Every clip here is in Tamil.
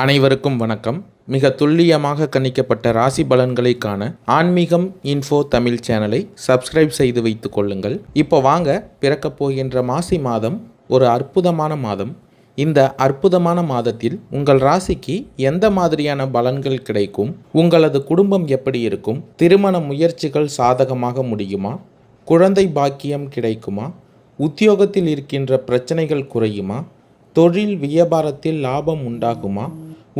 அனைவருக்கும் வணக்கம். மிக துல்லியமாக கணிக்கப்பட்ட ராசி பலன்களை காண ஆன்மீகம் இன்ஃபோ தமிழ் சேனலை சப்ஸ்கிரைப் செய்து வைத்துக் கொள்ளுங்கள். இப்போ வாங்க பிறக்கப் போகின்ற மாசி மாதம் ஒரு அற்புதமான மாதம். இந்த அற்புதமான மாதத்தில் உங்கள் ராசிக்கு எந்த மாதிரியான பலன்கள் கிடைக்கும்? உங்களது குடும்பம் எப்படி இருக்கும்? திருமண முயற்சிகள் சாதகமாக முடியுமா? குழந்தை பாக்கியம் கிடைக்குமா? உத்தியோகத்தில் இருக்கின்ற பிரச்சனைகள் குறையுமா? தொழில் வியாபாரத்தில் லாபம் உண்டாகுமா?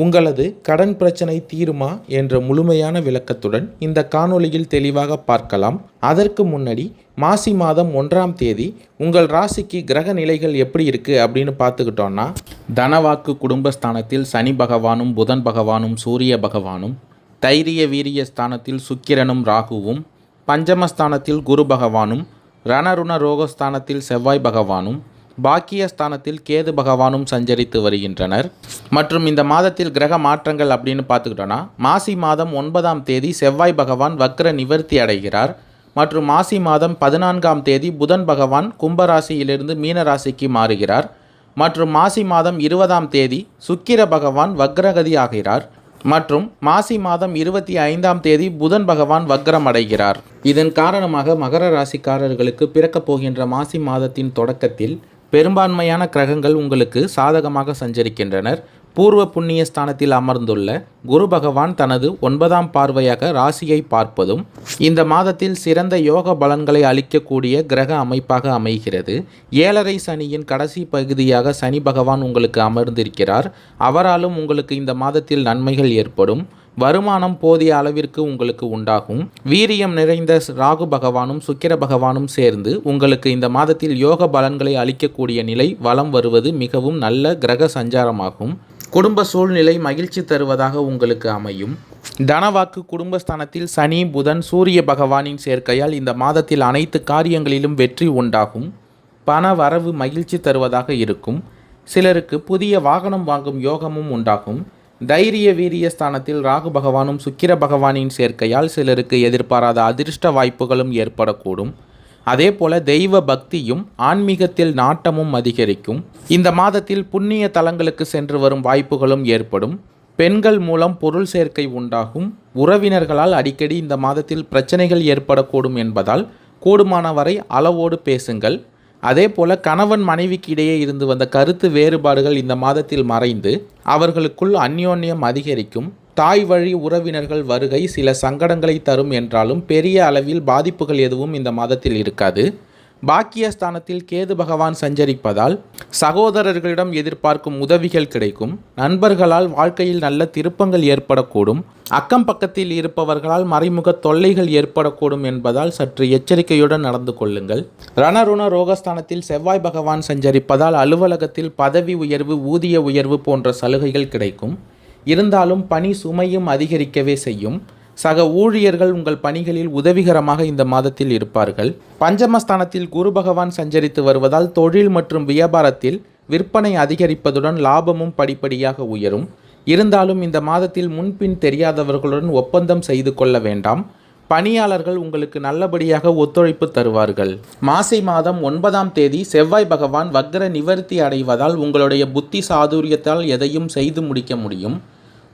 உங்களது கடன் பிரச்சனை தீருமா? என்ற முழுமையான விளக்கத்துடன் இந்த காணொளியில் தெளிவாக பார்க்கலாம். அதற்கு முன்னாடி மாசி மாதம் ஒன்றாம் தேதி உங்கள் ராசிக்கு கிரக நிலைகள் எப்படி இருக்குது அப்படின்னு பார்த்துக்கிட்டோன்னா தனவாக்கு குடும்பஸ்தானத்தில் சனி பகவானும் புதன் பகவானும் சூரிய பகவானும் தைரிய வீரிய ஸ்தானத்தில் சுக்கிரனும் ராகுவும் பஞ்சமஸ்தானத்தில் குரு பகவானும் ரணருண ரோகஸ்தானத்தில் செவ்வாய் பகவானும் பாக்கியஸ்தானத்தில் கேது பகவானும் சஞ்சரித்து வருகின்றனர். மற்றும் இந்த மாதத்தில் கிரக மாற்றங்கள் அப்படின்னு பார்த்துக்கிட்டோன்னா மாசி மாதம் ஒன்பதாம் தேதி செவ்வாய் பகவான் வக்ர நிவர்த்தி அடைகிறார். மற்றும் மாசி மாதம் பதினான்காம் தேதி புதன் பகவான் கும்பராசியிலிருந்து மீனராசிக்கு மாறுகிறார். மற்றும் மாசி மாதம் இருபதாம் தேதி சுக்கிர பகவான் வக்ரகதி ஆகிறார். மற்றும் மாசி மாதம் இருபத்தி ஐந்தாம் தேதி புதன் பகவான் வக்ரம் அடைகிறார். இதன் காரணமாக மகர ராசிக்காரர்களுக்கு பிறக்கப் போகின்ற மாசி மாதத்தின் தொடக்கத்தில் பெரும்பான்மையான கிரகங்கள் உங்களுக்கு சாதகமாக சஞ்சரிக்கின்றனர். பூர்வ புண்ணிய ஸ்தானத்தில் அமர்ந்துள்ள குரு பகவான் தனது ஒன்பதாம் பார்வையாக ராசியை பார்ப்பதும் இந்த மாதத்தில் சிறந்த யோக பலன்களை அளிக்கக்கூடிய கிரக அமைப்பாக அமைகிறது. ஏழரை சனியின் கடைசி பகுதியாக சனி பகவான் உங்களுக்கு அமர்ந்திருக்கிறார். அவராலும் உங்களுக்கு இந்த மாதத்தில் நன்மைகள் ஏற்படும். வருமானம் போதிய அளவிற்கு உங்களுக்கு உண்டாகும். வீரியம் நிறைந்த ராகு பகவானும் சுக்கிர பகவானும் சேர்ந்து உங்களுக்கு இந்த மாதத்தில் யோக பலன்களை அளிக்கக்கூடிய நிலை வலம் வருவது மிகவும் நல்ல கிரக சஞ்சாரமாகும். குடும்ப சூழ்நிலை மகிழ்ச்சி தருவதாக உங்களுக்கு அமையும். தனவாக்கு குடும்பஸ்தானத்தில் சனி புதன் சூரிய பகவானின் சேர்க்கையால் இந்த மாதத்தில் அனைத்து காரியங்களிலும் வெற்றி உண்டாகும். பண வரவு மகிழ்ச்சி தருவதாக இருக்கும். சிலருக்கு புதிய வாகனம் வாங்கும் யோகமும் உண்டாகும். தைரிய வீரிய ஸ்தானத்தில் ராகு பகவானும் சுக்கிர பகவானின் சேர்க்கையால் சிலருக்கு எதிர்பாராத அதிர்ஷ்ட வாய்ப்புகளும் ஏற்படக்கூடும். அதே போல தெய்வ பக்தியும் ஆன்மீகத்தில் நாட்டமும் அதிகரிக்கும். இந்த மாதத்தில் புண்ணிய தலங்களுக்கு சென்று வரும் வாய்ப்புகளும் ஏற்படும். பெண்கள் மூலம் பொருள் சேர்க்கை உண்டாகும். உறவினர்களால் அடிக்கடி இந்த மாதத்தில் பிரச்சனைகள் ஏற்படக்கூடும் என்பதால் கூடுமானவரை அளவோடு பேசுங்கள். அதே போல கணவன் மனைவிக்கு இடையே இருந்து வந்த கருத்து வேறுபாடுகள் இந்த மாதத்தில் மறைந்து அவர்களுக்குள் அந்யோன்யம் அதிகரிக்கும் தாய் வழி உறவினர்கள் வருகை சில சங்கடங்களை தரும் என்றாலும் பெரிய அளவில் பாதிப்புகள் எதுவும் இந்த மாதத்தில் இருக்காது. பாக்கியஸ்தானத்தில் கேது பகவான் சஞ்சரிப்பதால் சகோதரர்களிடம் எதிர்பார்க்கும் உதவிகள் கிடைக்கும். நண்பர்களால் வாழ்க்கையில் நல்ல திருப்பங்கள் ஏற்படக்கூடும். அக்கம் பக்கத்தில் இருப்பவர்களால் மறைமுக தொல்லைகள் ஏற்படக்கூடும் என்பதால் சற்று எச்சரிக்கையுடன் நடந்து கொள்ளுங்கள். ரணருண ரோகஸ்தானத்தில் செவ்வாய் பகவான் சஞ்சரிப்பதால் அலுவலகத்தில் பதவி உயர்வு ஊதிய உயர்வு போன்ற சலுகைகள் கிடைக்கும். இருந்தாலும் பணி சுமையும் அதிகரிக்கவே செய்யும். சக ஊழியர்கள் உங்கள் பணிகளில் உதவிகரமாக இந்த மாதத்தில் இருப்பார்கள். பஞ்சமஸ்தானத்தில் குரு பகவான் சஞ்சரித்து வருவதால் தொழில் மற்றும் வியாபாரத்தில் விற்பனை அதிகரிப்பதுடன் லாபமும் படிப்படியாக உயரும். இருந்தாலும் இந்த மாதத்தில் முன்பின் தெரியாதவர்களுடன் ஒப்பந்தம் செய்து கொள்ள வேண்டாம். பணியாளர்கள் உங்களுக்கு நல்லபடியாக ஒத்துழைப்பு தருவார்கள். மாசி மாதம் ஒன்பதாம் தேதி செவ்வாய் பகவான் வக்ர நிவர்த்தி அடைவதால் உங்களுடைய புத்தி சாதுரியத்தால் எதையும் செய்து முடிக்க முடியும்.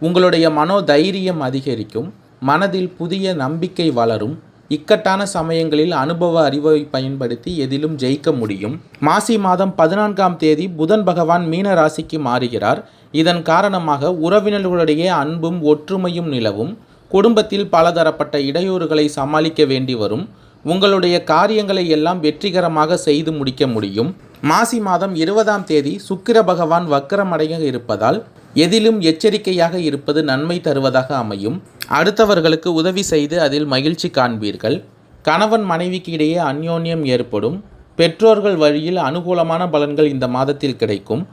உங்களுடைய மனோ தைரியம் அதிகரிக்கும். மனதில் புதிய நம்பிக்கை வளரும். இக்கட்டான சமயங்களில் அனுபவ அறிவை பயன்படுத்தி எதிலும் ஜெயிக்க முடியும். மாசி மாதம் பதினான்காம் தேதி புதன் பகவான் மீன ராசிக்கு மாறுகிறார். இதன் காரணமாக உறவினர்களுடைய அன்பும் ஒற்றுமையும் நிலவும். குடும்பத்தில் பலதரப்பட்ட இடையூறுகளை சமாளிக்க வேண்டி வரும். உங்களுடைய காரியங்களை எல்லாம் வெற்றிகரமாக செய்து முடிக்க முடியும். மாசி மாதம் இருபதாம் தேதி சுக்கிர பகவான் வக்கரமடைய இருப்பதால் எதிலும் எச்சரிக்கையாக இருப்பது நன்மை தருவதாக அமையும். அடுத்தவர்களுக்கு உதவி செய்து அதில் மகிழ்ச்சி காண்பீர்கள். கணவன் மனைவிக்கு இடையே அந்யோன்யம் ஏற்படும். பெற்றோர்கள் வழியில் அனுகூலமான பலன்கள் இந்த மாதத்தில் கிடைக்கும்.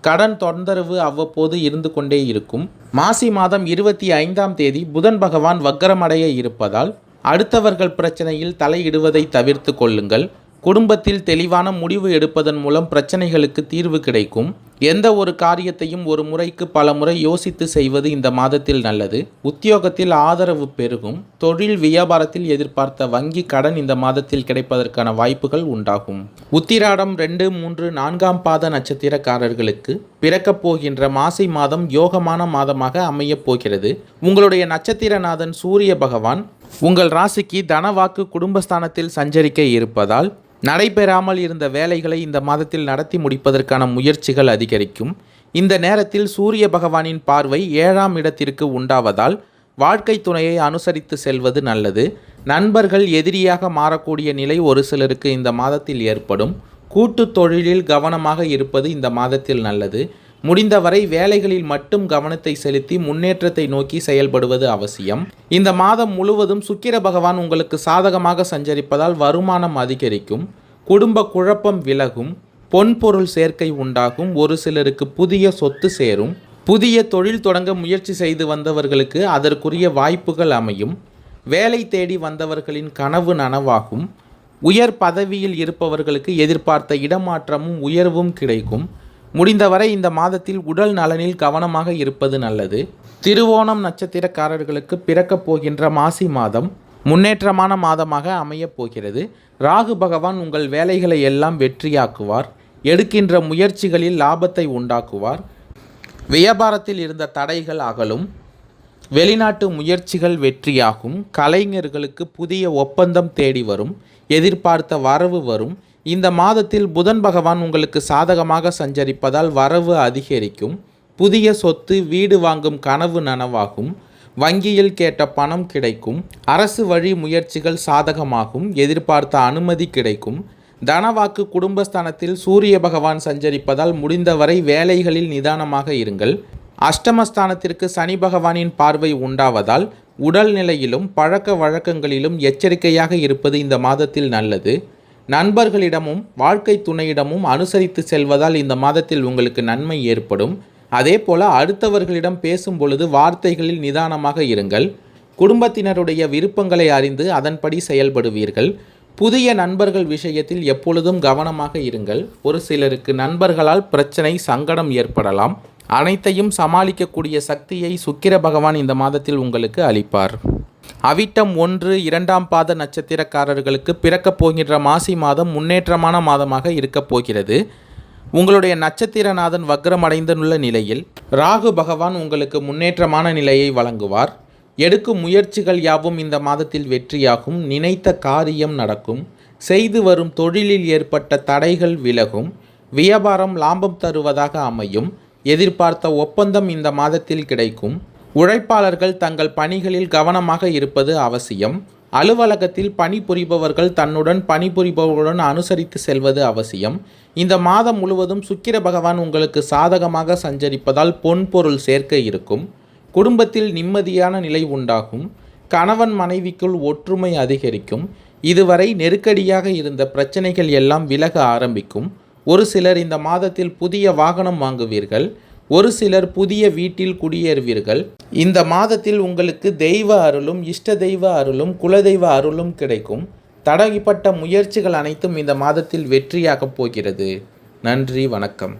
கடன் தொந்தரவு அவ்வப்போது இருந்து கொண்டே இருக்கும். மாசி மாதம் இருபத்தி ஐந்தாம் தேதி புதன் பகவான் வக்கரமடைய இருப்பதால் அடுத்தவர்கள் பிரச்சனையில் தலையிடுவதை தவிர்த்து கொள்ளுங்கள். குடும்பத்தில் தெளிவான முடிவு எடுப்பதன் மூலம் பிரச்சனைகளுக்கு தீர்வு கிடைக்கும். எந்த ஒரு காரியத்தையும் ஒரு முறைக்கு பல முறை யோசித்து செய்வது இந்த மாதத்தில் நல்லது. உத்தியோகத்தில் ஆதரவு பெருகும். தொழில் வியாபாரத்தில் எதிர்பார்த்த வங்கி கடன் இந்த மாதத்தில் கிடைப்பதற்கான வாய்ப்புகள் உண்டாகும். உத்திராடம் ரெண்டு மூன்று நான்காம் பாத நட்சத்திரக்காரர்களுக்கு பிறக்கப் போகின்ற மாசி மாதம் யோகமான மாதமாக அமையப் போகிறது. உங்களுடைய நட்சத்திரநாதன் சூரிய பகவான் உங்கள் ராசிக்கு தனவாக்கு குடும்பஸ்தானத்தில் சஞ்சரிக்க இருப்பதால் நடைபெறாமல் இருந்த வேலைகளை இந்த மாதத்தில் நடத்தி முடிப்பதற்கான முயற்சிகள் அதிகரிக்கும். இந்த நேரத்தில் சூரிய பகவானின் பார்வை ஏழாம் இடத்திற்கு உண்டாவதால் வாழ்க்கை துணையை அனுசரித்து செல்வது நல்லது. நண்பர்கள் எதிரியாக மாறக்கூடிய நிலை ஒரு சிலருக்கு இந்த மாதத்தில் ஏற்படும். கூட்டு தொழிலில் கவனமாக இருப்பது இந்த மாதத்தில் நல்லது. முடிந்தவரை வேலைகளில் மட்டும் கவனத்தை செலுத்தி முன்னேற்றத்தை நோக்கி செயல்படுவது அவசியம். இந்த மாதம் முழுவதும் சுக்கிர பகவான் உங்களுக்கு சாதகமாக சஞ்சரிப்பதால் வருமானம் அதிகரிக்கும் குடும்ப குழப்பம் விலகும் பொன்பொருள் சேர்க்கை உண்டாகும் ஒரு சிலருக்கு புதிய சொத்து சேரும் புதிய தொழில் தொடங்க முயற்சி செய்து வந்தவர்களுக்கு அதற்குரிய வாய்ப்புகள் அமையும் வேலை தேடி வந்தவர்களின் கனவு நனவாகும் உயர் பதவியில் இருப்பவர்களுக்கு எதிர்பார்த்த இடமாற்றமும் உயர்வும் கிடைக்கும் முடிந்தவரை இந்த மாதத்தில் உடல் நலனில் கவனமாக இருப்பது நல்லது. திருவோணம் நட்சத்திரக்காரர்களுக்கு பிறக்கப் போகின்ற மாசி மாதம் முன்னேற்றமான மாதமாக அமையப் போகிறது. ராகு பகவான் உங்கள் வேலைகளை எல்லாம் வெற்றியாக்குவார். எடுக்கின்ற முயற்சிகளில் லாபத்தை உண்டாக்குவார். வியாபாரத்தில் இருந்த தடைகள் அகலும். வெளிநாட்டு முயற்சிகள் வெற்றியாகும். கலைஞர்களுக்கு புதிய ஒப்பந்தம் தேடி வரும். எதிர்பார்த்த வரவு வரும். இந்த மாதத்தில் புதன் பகவான் உங்களுக்கு சாதகமாக சஞ்சரிப்பதால் வரவு அதிகரிக்கும். புதிய சொத்து வீடு வாங்கும் கனவு நனவாகும். வங்கியில் கேட்ட பணம் கிடைக்கும். அரசு வழி முயற்சிகள் சாதகமாகும். எதிர்பார்த்த அனுமதி கிடைக்கும். தனவாக்கு குடும்பஸ்தானத்தில் சூரிய பகவான் சஞ்சரிப்பதால் முடிந்தவரை வேலைகளில் நிதானமாக இருங்கள். அஷ்டமஸ்தானத்திற்கு சனி பகவானின் பார்வை உண்டாவதால் உடல்நிலையிலும் பழக்க வழக்கங்களிலும் எச்சரிக்கையாக இருப்பது இந்த மாதத்தில் நல்லது. நண்பர்களிடமும் வாழ்க்கை துணையிடமும் அனுசரித்து செல்வதால் இந்த மாதத்தில் உங்களுக்கு நன்மை ஏற்படும். அதே போல அடுத்தவர்களிடம் பேசும் பொழுது வார்த்தைகளில் நிதானமாக இருங்கள். குடும்பத்தினருடைய விருப்பங்களை அறிந்து அதன்படி செயல்படுவீர்கள். புதிய நண்பர்கள் விஷயத்தில் எப்பொழுதும் கவனமாக இருங்கள். ஒரு சிலருக்கு நண்பர்களால் பிரச்சனை சங்கடம் ஏற்படலாம். அனைத்தையும் சமாளிக்கக்கூடிய சக்தியை சுக்கிர பகவான் இந்த மாதத்தில் உங்களுக்கு அளிப்பார். அவிட்டம் ஒன்று இரண்டாம் பாத நட்சத்திரக்காரர்களுக்கு பிறக்கப் போகின்ற மாசி மாதம் முன்னேற்றமான மாதமாக இருக்கப் போகிறது. உங்களுடைய நட்சத்திரநாதன் வக்ரமடைந்துள்ள நிலையில் ராகு பகவான் உங்களுக்கு முன்னேற்றமான நிலையை வழங்குவார். எடுக்கும் முயற்சிகள் யாவும் இந்த மாதத்தில் வெற்றியாகும். நினைத்த காரியம் நடக்கும். செய்து வரும் தொழிலில் ஏற்பட்ட தடைகள் விலகும். வியாபாரம் லாபம் தருவதாக அமையும். எதிர்பார்த்த ஒப்பந்தம் இந்த மாதத்தில் கிடைக்கும். உழைப்பாளர்கள் தங்கள் பணிகளில் கவனமாக இருப்பது அவசியம். அலுவலகத்தில் பணிபுரிபவர்கள் தன்னுடன் பணிபுரிபவர்களுடன் அனுசரித்து செல்வது அவசியம். இந்த மாதம் முழுவதும் சுக்கிர பகவான் உங்களுக்கு சாதகமாக சஞ்சரிப்பதால் பொன்பொருள் சேர்க்க இருக்கும். குடும்பத்தில் நிம்மதியான நிலை உண்டாகும். கணவன் மனைவிக்குள் ஒற்றுமை அதிகரிக்கும். இதுவரை நெருக்கடியாக இருந்த பிரச்சனைகள் எல்லாம் விலக ஆரம்பிக்கும். ஒரு சிலர் இந்த மாதத்தில் புதிய வாகனம் வாங்குவீர்கள். ஒரு சிலர் புதிய வீட்டில் குடியேறுவீர்கள். இந்த மாதத்தில் உங்களுக்கு தெய்வ அருளும் இஷ்ட தெய்வ அருளும் குலதெய்வ அருளும் கிடைக்கும். தடகிப்பட்ட முயற்சிகள் அனைத்தும் இந்த மாதத்தில் வெற்றியாகப் போகிறது. நன்றி வணக்கம்.